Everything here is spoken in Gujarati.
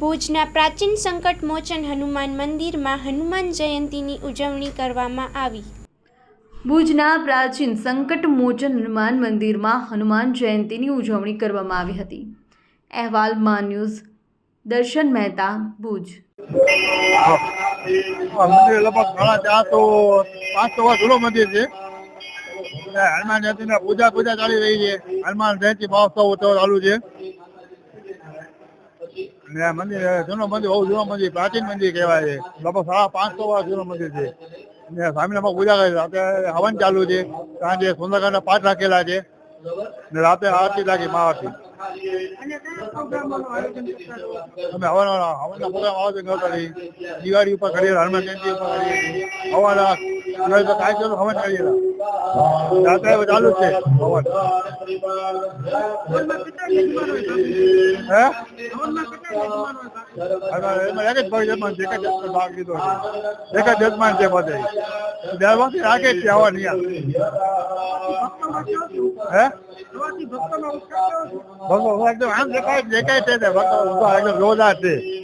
ભુજના પ્રાચીન સંકટ મોચન હનુમાન મંદિરમાં હનુમાન જયંતીની ઉજવણી કરવામાં આવી. ભુજના પ્રાચીન સંકટ મોચન હનુમાન મંદિરમાં હનુમાન જયંતીની ઉજવણી કરવામાં આવી હતી. અહેવાલ મા ન્યૂઝ દર્શન મહેતા ભુજ. મંદિર લગભગ ઘણા ચારસો પાંચસો વર્ષ જૂનો મંદિર છે. હનુમાન જયંતિના પૂજા પૂજા ચાલી રહી છે. હનુમાન જયંતિ મહોત્સવ ચાલુ છે. મંદિર જૂનું મંદિર, બહુ જૂનું મંદિર, પ્રાચીન મંદિર કહેવાય છે. લગભગ સાડા પાંચસો વર્ષ જૂનું મંદિર છે. ને સ્વામિનારાયણ પૂજા કરે રાતે હવન ચાલુ છે. સાંજે સુંદરકાંડના પાઠ રાખેલા છે. ને રાતે આરતી લાગી મહાઆરતી અમે હવાના હવાના પ્રોગ્રામ આયોજન કરતા દિવાળી ઉપર કરીએ હનુમાન જયંતિ ઉપર કરીએ હવાના દિવાળી પર હવન કરીએ એક જ ભાઈ છે ભાગ લીધો છે. એક જ જજમાન છે બધે. વખતે રાખે છે આવવાની હે? ભગવાન એકદમ આમ દેખાય દેખાય છે, ભગવાન એકદમ જોરદાર છે.